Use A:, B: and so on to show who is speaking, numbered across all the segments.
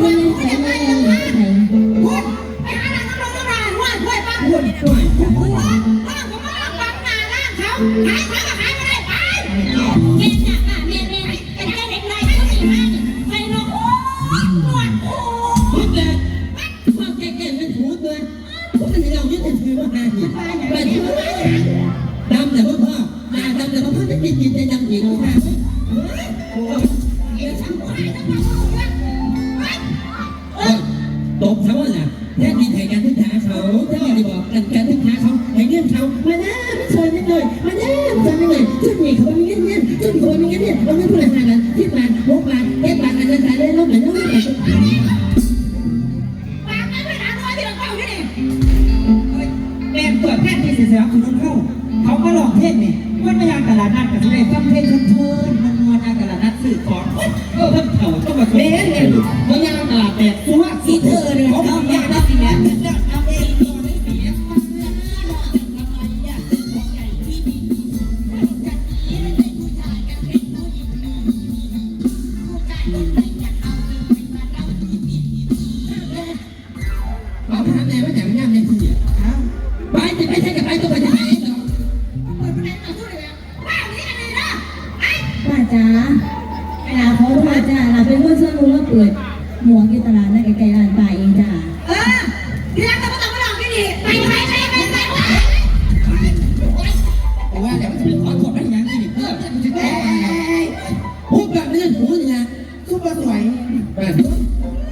A: ไม่เล่นใครไม่เล่นใคร
B: ดไปหาหลังน้ำลงน้ำลายห้วยห้วยป้า
C: พูดช่วย
B: พูดว่าผมมาลังบังหน้าล่างเขาขายเขาก็ขายไม่ได้ไปเมียน่ะค่ะเมียเมียไอ้เจ้าเด็กน้อยเขาสี่ห้าไปนกหนวดโอ้
C: พูดเลยว่าแก่ๆเป็นถูกเลยผมเป็นเรายึดถือว่าหาหินไปที่ว่าดำแต่ว่าพ่อหน้าดำแต่ว่าพ่อจะกินกินใจดำอีกค่ะ บเขาแหละแท้ดีไทยการทึกหาเขาถ้าด้บอกกันการทึกหาเขาให้เงื่อนเขามาหน้าไม่ช่วยนิดหน่อยมาหน้าช่ยนิดหน่อยชุดนี้เขาไม่เงี้ยเงี้ยชุดเขาไม่เงี้ยเงี้ยเอาเงินผู้ใดหากันที่บาทหกบาทเจ็ดบาทอันนั้นขายได้ลบเหมือนลบเหมือน
B: ปากไม่ไปหาตัวที่เราเข้าที่นี่
D: แม่เปิดแพทย์ที่เสียสละคุณเข้าเขาก็หลอกเทศนี่มันไม่ยางตลาดนัดกับที่ได้ฟังเทศเชิญมันนวลตลาดนัดสื่อของ ที่ต
B: ลา
A: ดนั่นไกลานป่าเองจ้ะ
B: เออที่รักแต่ไม่ต้องมาหลอกที่นี่ไปไปไปไปไปไป
C: แต่ว่าเดี๋ยวมันจะเป็นขอโทษได้ยังที่นี่เพื่อจะจะแก้พูดแบบนี้หูนี่ย
D: ซุปเปอร์สวย
C: แบบ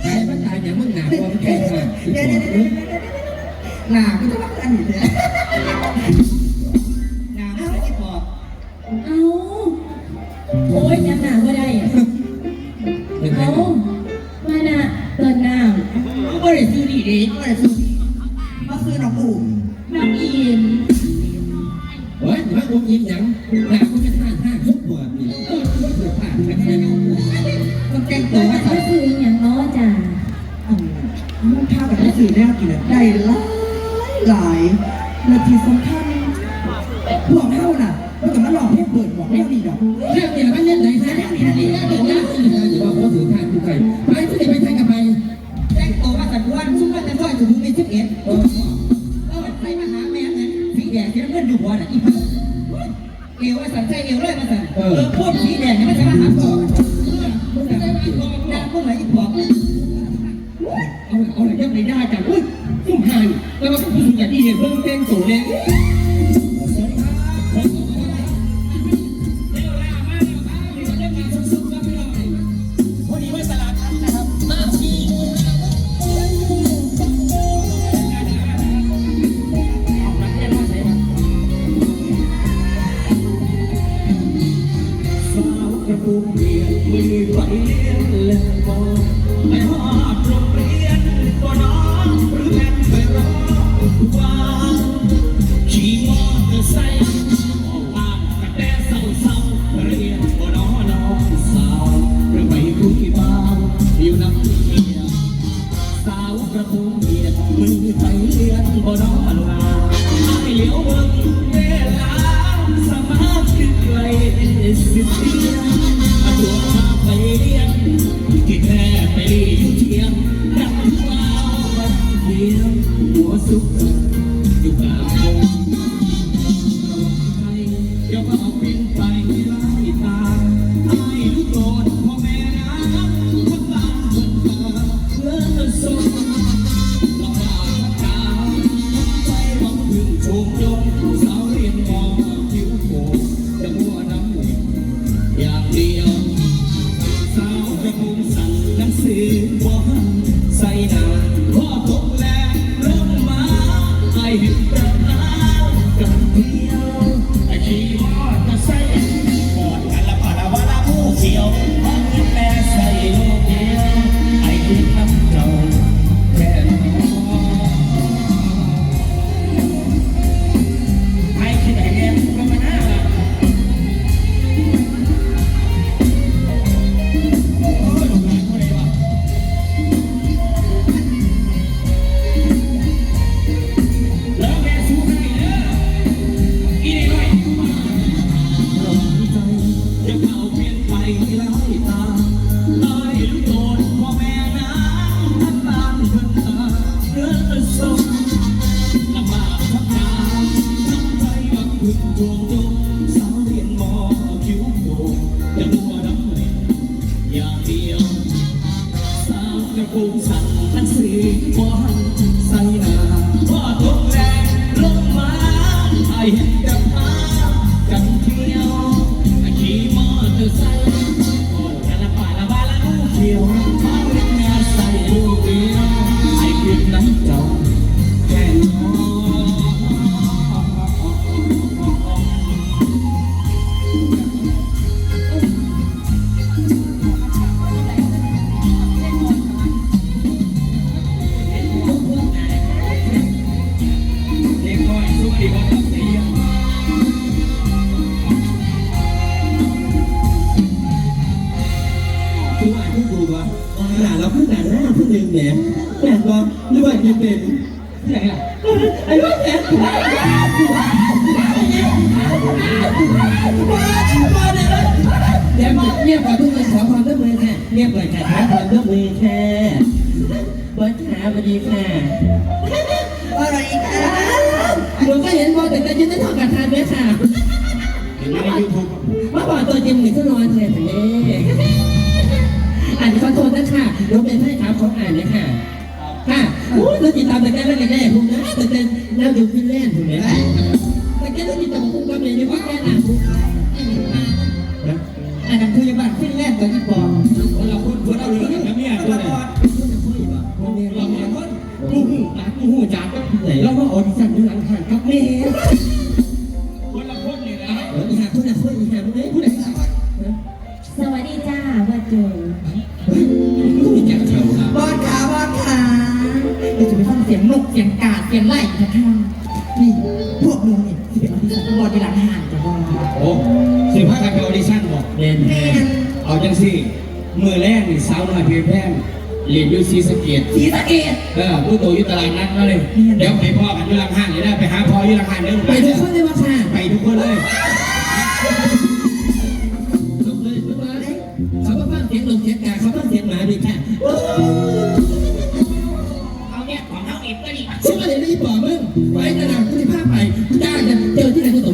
C: ใครมาตายอย่างมึงหนาความแก่มาสิบ
D: เดี๋ยว
C: สอง
D: เดี๋ยวหนาก็จะรักอันนี้เลย
A: ตินน้
D: ก็ได้ซื้อดีดีก็ได้ซื้อดีมาซื้อน้องอู่ำ
A: น้ำอิน
C: เฮ้ยมาอุ้มยิ้มยังหนาก็เป็นท่าท่าทุกหัวนี่เออไม่ถูกผ่านแค่นี้
D: มันแกงตัวว่า
A: ก็คืออย่างน้อจ้า
D: มันข้าวกับซื้อได้กินได้หลายหลายและที่สำคัญพวกเท่าน่ะมันก็มาหลอกให้เปิดบอกแนวนี้ดอก
C: เรื่องนี้มันเล่นไหนฮะนี่นี่นี่นี่นี่นี่นี่ว่าเขาถือทางทุกใครไปที่ไหนไปทางกับไป
D: อ็ดเออเออใส่มาหาแม่เนี่ยสีแดงสีน้ำเงินอยู่หัวน่ะอีพันเอวมาสั่นใจเอวเลยมาสั่นเออพ่นสีแดงเนี่ยมันจะมาหาต่อมันจะมาหาต่อน้ำพวกไหนอีพอ
C: เอาเอาอะไรยังไม่ได้กันอุ้ยซุ่มหายแล้วก็ผู้สูงอย่างที่เห็นเพิ่งเป็นโสดเนี่ย
E: กระปุกเรียดมือไปเลียนบ่น้อลาให้เหลียวเบิ่งเวลาสมาธิไกลสิเทียนอาตัวพาไปเรียนที่แท้ไปอยู่เทียงดังว้าวันเดียวหัวสุข รือว่าจะ
C: เป็น
E: ที่ไหนล่ะ
C: ไอ้ว่าแหนเดี๋ยวมาเงียบก่อนทุกคนขอความร่วมมือค่ะเงียบก่อนค่ะขอความร่วมมือค่ะบิร์ดขาสวัสดีค่ะ
D: อะไรค่ะ
C: หนูก็เห็นบอลแต่จะยืนได้ทอดกับทานด้วยค่ะมาบอกตัวจริงหรือทดลองแทนเลยอ่านขอโทษนะค่ะหนูเป็นให้ครับขออ่านเลยค่ะค่ะ โอ้ยเราติดตามแต่แกไม่ได้ๆคุณนะแต่เป็นแล้วอยู่ฟินแลนด์ถูกไหมแต่แกต้องติดตามคุณก็เป็นอยู่ฟินแลนด์นะคุณ
D: อันนั้นคือบ้านฟินแลนด์ตัวอีปอง
E: คนละคนคนละเรื่องกับเมียด้วยเนี่ยเราเมียคนกูหูตากูหูจักเรามาออดิชั่นอยู่หลังหันกับเมียคนละคนเลยนะ
C: เอออีหาคุณนะคุณอีหาคุณเอ้ยคุณไหนสัก
A: สวัสดีจ้าว่าโจ
D: สียงนกเสียงกาเสียงไล่นะคะนี่พวกหนูนี่ที่เป็นออดิชั่นบอสที่ร้านอาหารจะบอส
E: โอ้สิบห้าการไปออดิชั่นบอก
C: เรียน
D: แม่
E: เอาจังสิมือแรกนี่สาวน้อยเพียงแพงเรียนอยู่ซีสะเกต
D: สีสะเกด
E: เออผู้โตอยู่ตลาดนัดนั่นเลย เดี๋ยวไปพ่อกันอยู่หลังห้างเดี๋ยวได้ไปหาพ่ออยู่หลังห้างเดี๋ยว
C: ไปทุกคนเลยว่าค่ะ
E: ไปทุกคนเลย
C: ก็เลยรีบบอกมึงไว้ตลาดคุณภาพไปกูได้นะเจอที่ไหนกูตก